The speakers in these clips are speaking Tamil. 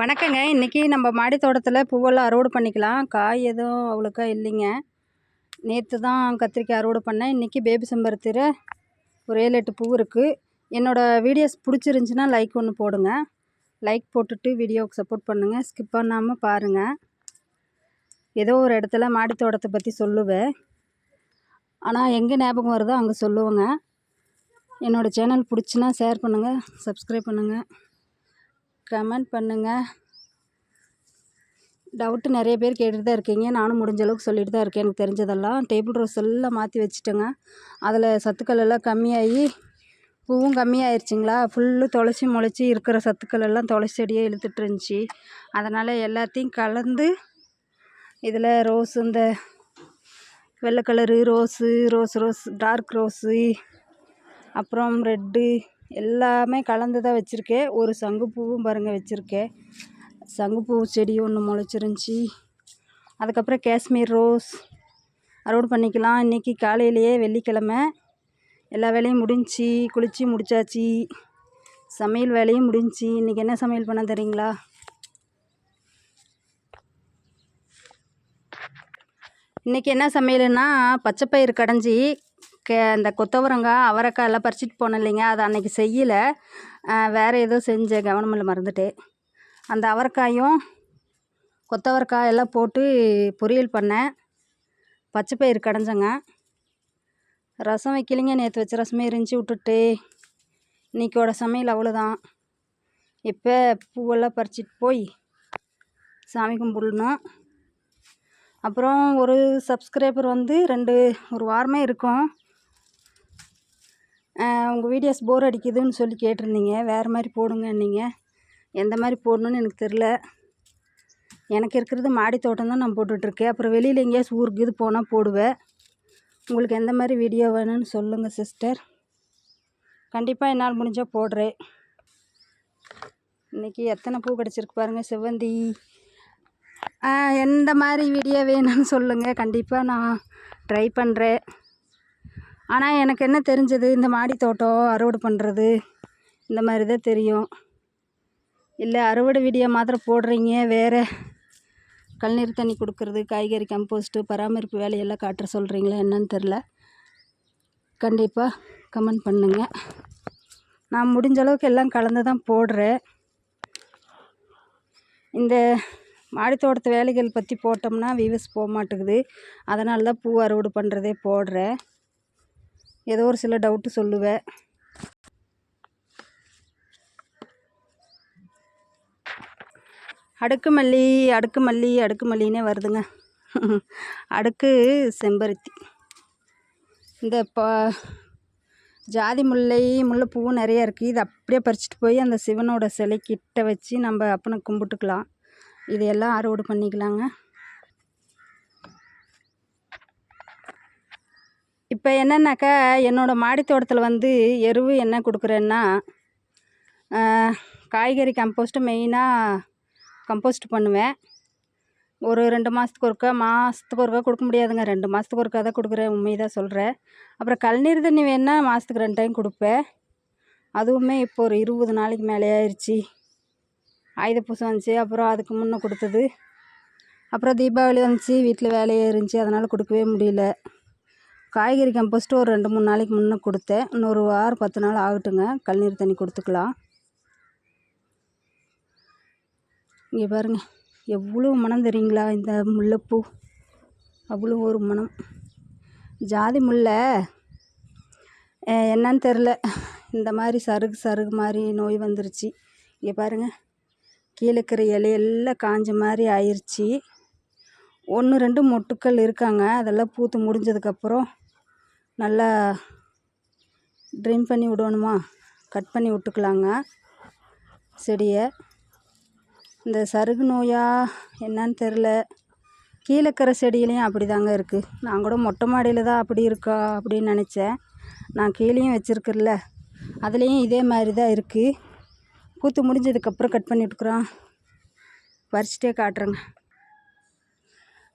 வணக்கங்க. இன்றைக்கி நம்ம மாடி தோட்டத்தில் பூவெல்லாம் அறுவடை பண்ணிக்கலாம். காய் எதுவும் அவ்வளோக்கா இல்லைங்க. நேற்று தான் கத்திரிக்காய் அறுவடை பண்ணேன். இன்றைக்கி பேபி செம்பருத்திர ஒரு ஏழு எட்டு பூ இருக்குது என்னோடய வீடியோஸ் பிடிச்சிருந்துச்சின்னா லைக் ஒன்று போடுங்க. லைக் போட்டுட்டு வீடியோவுக்கு சப்போர்ட் பண்ணுங்கள் ஸ்கிப் பண்ணாமல் பாருங்கள் ஏதோ ஒரு இடத்துல மாடி தோட்டத்தை பற்றி சொல்லுவேன். ஆனால் எங்கே ஞாபகம் வருதோ அங்கே சொல்லுவேங்க. என்னோடய சேனல் பிடிச்சின்னா ஷேர் பண்ணுங்கள் சப்ஸ்கிரைப் பண்ணுங்கள் கமெண்ட் பண்ணுங்கள் டவுட்டு நிறைய பேர் கேட்டுட்டு தான் இருக்கீங்க. நானும் முடிஞ்ச அளவுக்கு சொல்லிட்டு தான் இருக்கேன். எனக்கு தெரிஞ்சதெல்லாம். டேபிள் ரோஸ் எல்லாம் மாற்றி வச்சுட்டேங்க. அதில் சத்துக்கள் எல்லாம் கம்மியாகி பூவும் கம்மியாயிருச்சுங்களா? ஃபுல்லு துளசி முளைச்சி இருக்கிற சத்துக்கள் எல்லாம் துளசி செடியே இழுத்துட்டு இருந்துச்சு. அதனால் எல்லாத்தையும் கலந்து இதில் ரோஸ் இந்த வெள்ளை colour rose rose rose dark rose அப்புறம் ரெட்டு எல்லாமே கலந்து தான் வச்சுருக்கேன். ஒரு சங்குப்பூவும் பாருங்கள் வச்சுருக்கேன். சங்குப்பூ செடி ஒன்று முளைச்சிருந்துச்சி. அதுக்கப்புறம் காஷ்மீர் ரோஸ். அறுவடை பண்ணிக்கலாம். இன்றைக்கி காலையிலேயே வெள்ளிக்கிழமை. எல்லா வேலையும் முடிஞ்சி குளித்து முடிச்சாச்சு. சமையல் வேலையும் முடிஞ்சி. இன்றைக்கி என்ன சமையல் பண்ண தெரியுங்களா? இன்றைக்கி என்ன சமையல்னா பச்சைப்பயிறு கடைஞ்சி கே அந்த கொத்தவரங்காய் அவரைக்காய் எல்லாம் பறிச்சிட்டு போனேன் இல்லைங்க. அதை அன்றைக்கி செய்யலை. வேறு ஏதோ செஞ்சேன் கவனமில்ல மறந்துட்டு அந்த அவரைக்காயும் கொத்தவரக்காய் எல்லாம் போட்டு பொரியல் பண்ணேன். பச்சைப்பயிறு கடைஞ்சங்க. ரசம் வைக்கலிங்க. நேற்று வச்ச ரசமே இருந்துச்சு விட்டுட்டு. இன்றைக்கோட சமையல் அவ்வளோதான் இப்போ பூவெல்லாம் பறிச்சிட்டு போய் சாமி கும்பிடணும். அப்புறம் ஒரு சப்ஸ்கிரைபர் வந்து ரெண்டு ஒரு வாரமே இருக்கும். உங்கள் வீடியோஸ் போர் அடிக்குதுன்னு சொல்லி கேட்டிருந்தீங்க. வேறு மாதிரி போடுங்க நீங்கள் எந்த மாதிரி போடணுன்னு எனக்கு தெரில எனக்கு இருக்கிறது மாடி தோட்டம் தான் நான் போட்டுட்ருக்கேன். அப்புறம் வெளியில் எங்கேயாச்சும் ஊருக்கு இது போனால் போடுவேன். உங்களுக்கு எந்த மாதிரி வீடியோ வேணும்னு சொல்லுங்கள் சிஸ்டர் கண்டிப்பாக என்னால் முடிஞ்சால் போடுறேன். இன்றைக்கி எத்தனை பூ கிடச்சிருக்கு பாருங்கள் செவ்வந்தி எந்த மாதிரி வீடியோ வேணும்னு சொல்லுங்கள் கண்டிப்பாக நான் ட்ரை பண்ணுறேன் ஆனால் எனக்கு என்ன தெரிஞ்சது? இந்த மாடி தோட்டம் அறுவடை பண்ணுறது இந்த மாதிரி தான் தெரியும். இல்லை அறுவடை வீடியோ மாத்திரம் போடுறீங்க வேறு கல்நீர் தண்ணி கொடுக்குறது காய்கறி கம்போஸ்ட்டு பராமரிப்பு வேலையெல்லாம் காட்டுற சொல்கிறீங்களா என்னன்னு தெரில கண்டிப்பாக கமெண்ட் பண்ணுங்கள் நான் முடிஞ்ச அளவுக்கு எல்லாம் கலந்து தான் போடுறேன். இந்த மாடி தோட்டத்து வேலைகள் பற்றி போட்டோம்னா வியூவர்ஸ் போக மாட்டேங்குது. அதனால தான் பூ அறுவடை பண்ணுறதே போடுறேன். ஏதோ ஒரு சில டவுட்டு சொல்லுவேன். அடுக்கு மல்லி அடுக்கு மல்லி அடுக்கு மல்லின்னே வருதுங்க. அடுக்கு செம்பருத்தி. இந்த இப்போ ஜாதி முல்லை முல்லைப்பூவும் நிறையா இருக்குது இது அப்படியே பறிச்சிட்டு போய் அந்த சிவனோட சிலைக்கிட்ட வச்சு நம்ம அப்பனை கும்பிட்டுக்கலாம். இதையெல்லாம் அறுவடை பண்ணிக்கலாங்க. இப்போ என்னன்னாக்கா என்னோடய மாடி தோட்டத்தில் வந்து எருவு என்ன கொடுக்குறேன்னா காய்கறி கம்போஸ்ட்டு மெயினாக கம்போஸ்ட் பண்ணுவேன். ஒரு ரெண்டு மாதத்துக்கு ஒருக்கா மாதத்துக்கு ஒருக்கா கொடுக்க முடியாதுங்க. ரெண்டு மாதத்துக்கு ஒருக்கா தான் கொடுக்குறேன் உண்மையை தான் சொல்கிறேன் அப்புறம் கல்நீர் தண்ணி வேணால் மாதத்துக்கு ரெண்டு டைம் கொடுப்பேன். அதுவுமே இப்போ ஒரு இருபது நாளைக்கு மேலே ஆயிடுச்சு ஆயுத பூசம் வந்துச்சு அப்புறம் அதுக்கு முன்னே கொடுத்தது. அப்புறம் தீபாவளி வந்துச்சு வீட்டில் வேலையே இருந்துச்சு அதனால் கொடுக்கவே முடியல. காய்கறி கம்போஸ்ட்டு ஒரு ரெண்டு மூணு நாளைக்கு முன்னே கொடுத்தேன். இன்னொரு வாரம் பத்து நாள் ஆகட்டுங்க. கழுநீர் தண்ணி கொடுத்துக்கலாம். இங்கே பாருங்கள் எவ்வளோ மனம் தெரியுங்களா? இந்த முல்லைப்பூ. அவ்வளோ ஒரு மனம் ஜாதி முல்லை. என்னன்னு தெரில இந்த மாதிரி சருகு சருகு மாதிரி நோய் வந்துருச்சு. இங்கே பாருங்கள் கீழே இருக்கிற இலையெல்லாம் காஞ்ச மாதிரி ஆயிடுச்சு ஒன்று ரெண்டு மொட்டுக்கள் இருக்காங்க. அதெல்லாம் பூத்து முடிஞ்சதுக்கப்புறம் நல்லா ட்ரிம் பண்ணி விடணுமா? கட் பண்ணி விட்டுக்கலாங்க. செடியை. இந்த சருகு நோயா என்னன்னு தெரில. கீழே இருக்கிற செடியிலையும் அப்படி தாங்க இருக்குது நான் கூட மொட்டை மாடியில் தான் அப்படி இருக்கா அப்படின்னு நினச்சேன். நான் கீழேயும் வச்சுருக்குறல அதுலேயும் இதே மாதிரி தான் இருக்குது பூத்து முடிஞ்சதுக்கப்புறம் கட் பண்ணி பறிச்சிட்டே காட்டுறேங்க.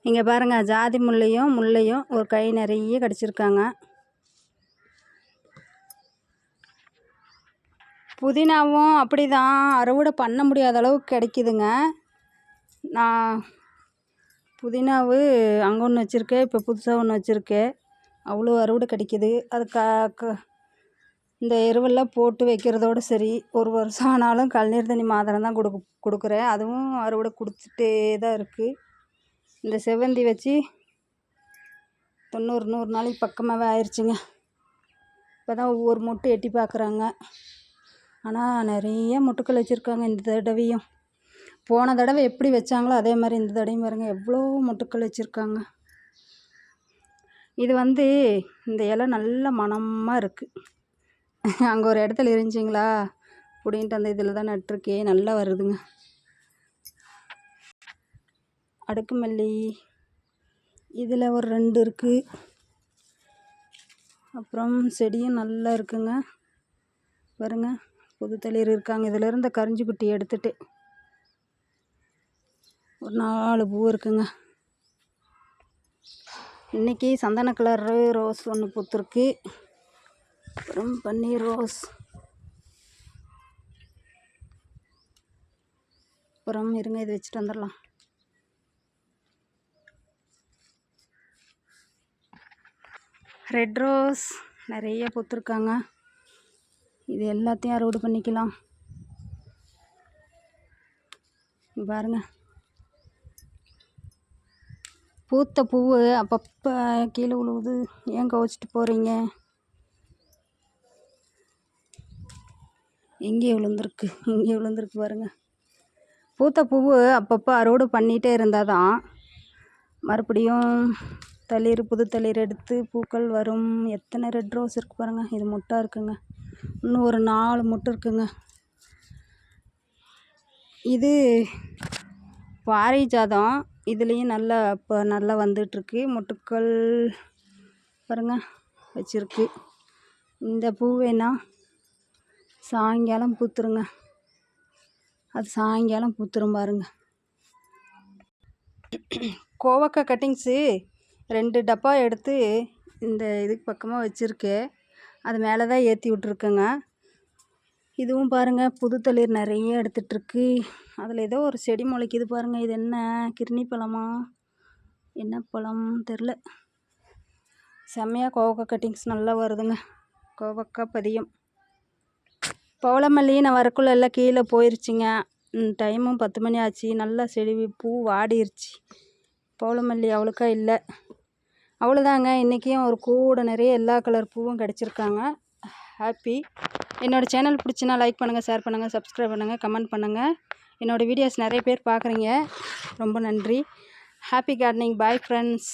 இங்கே பாருங்கள் ஜாதி முல்லையும் முல்லையும் ஒரு கை நிறைய கிடச்சிருக்காங்க. புதினாவும் அப்படி தான் அறுவடை பண்ண முடியாத அளவுக்கு கிடைக்கிதுங்க. நான் புதினாவு அங்கே ஒன்று வச்சுருக்கேன். இப்போ புதுசாக ஒன்று வச்சுருக்கேன். அவ்வளோ அறுவடை கிடைக்கிது. அது க க இந்த எருவெல்லாம் போட்டு வைக்கிறதோட சரி ஒரு வருஷம் ஆனாலும் கல்நீர் தண்ணி மாத்திரம் தான் கொடுக்கு கொடுக்குறேன். அதுவும் அறுவடை கொடுத்துட்டே தான் இருக்குது இந்த செவ்வந்தி வச்சு தொண்ணூறு நூறு நாளைக்கு பக்கமாகவே ஆயிடுச்சுங்க இப்போ தான் ஒவ்வொரு மொட்டு எட்டி பார்க்குறாங்க ஆனால் நிறைய மொட்டுக்கள் வச்சுருக்காங்க இந்த தடவையும். போன தடவை எப்படி வச்சாங்களோ அதே மாதிரி இந்த தடவையும் பாருங்க எவ்வளோ மொட்டுக்கள் வச்சுருக்காங்க. இது வந்து இந்த இலை நல்ல மனமாக இருக்குது அங்கே ஒரு இடத்துல இருந்துச்சிங்களா அப்படின்ட்டு அந்த இதில் தான் நட்டிருக்கேன் நல்லா வருதுங்க. அடுக்கு மல்லி. இதில் ஒரு ரெண்டு இருக்குது அப்புறம் செடியும் நல்லா இருக்குங்க. பாருங்கள் புது தளிர் இருக்காங்க. இதில் இருந்த கரிஞ்சி குட்டி எடுத்துட்டு ஒரு நாலு பூ இருக்குங்க. இன்றைக்கி சந்தன கலர் ரோஸ் ஒன்று பூத்துருக்கு. அப்புறம் பன்னீர் ரோஸ் அப்புறம் இருங்க இது வச்சுட்டு வந்துடலாம். ரெட் ரோஸ் நிறைய பூத்துருக்காங்க. இது எல்லாத்தையும் அறுவடை பண்ணிக்கலாம். பாருங்க. பூத்த பூவு அப்பப்போ கீழே விழுவுது ஏன் கவச்சிட்டு போகிறீங்க இங்கே விழுந்திருக்கு இங்கே விழுந்திருக்கு பாருங்க. பூத்த பூவு அப்பப்போ அறுவடை பண்ணிகிட்டே இருந்தால் தான் மறுபடியும் தளிர் புது தளிர் எடுத்து பூக்கள் வரும். எத்தனை ரெட் ரோஸ் இருக்குது பாருங்க. இது மொட்டாக இருக்குங்க. இன்னும் ஒரு நாலு மொட்டு இருக்குங்க. இது பாரிஜாதம். இதுலேயும் நல்லா இப்போ நல்லா வந்துட்டுருக்கு. மொட்டுக்கள் பாருங்க வச்சிருக்கு. இந்த பூ வேணா சாயங்காலம் பூத்துருங்க. அது சாயங்காலம் பூத்துரும் பாருங்க. கோவக்காய் கட்டிங்ஸு. ரெண்டு டப்பா எடுத்து இந்த இதுக்கு பக்கமாக வச்சுருக்கேன். அது மேலே தான் ஏற்றி விட்ருக்கேங்க இதுவும் பாருங்கள் புது தளிர் நிறைய எடுத்துகிட்ருக்கு அதில் ஏதோ ஒரு செடி முளைக்குது பாருங்கள் இது என்ன? கிருணி பழமா? என்ன பழம் தெரில செம்மையாக கோவக்காய் கட்டிங்ஸ் நல்லா வருதுங்க. கோவக்காய் பதியம். பவளமல்லி நான் வரக்குள்ள எல்லாம் கீழே போயிருச்சுங்க. டைமும் பத்து மணி ஆச்சு. நல்லா செடி பூ வாடிருச்சு. பவளமல்லி அவ்வளோக்கா இல்லை. அவ்வளோதாங்க இன்றைக்கும் ஒரு கூட நிறைய எல்லா கலர் பூவும் கிடச்சிருக்காங்க. ஹாப்பி என்னோடய சேனல் பிடிச்சினா லைக் பண்ணுங்கள் ஷேர் பண்ணுங்கள் சப்ஸ்கிரைப் பண்ணுங்கள் கமெண்ட் பண்ணுங்கள் என்னோடய வீடியோஸ் நிறைய பேர் பார்க்குறீங்க. ரொம்ப நன்றி. Happy gardening bye friends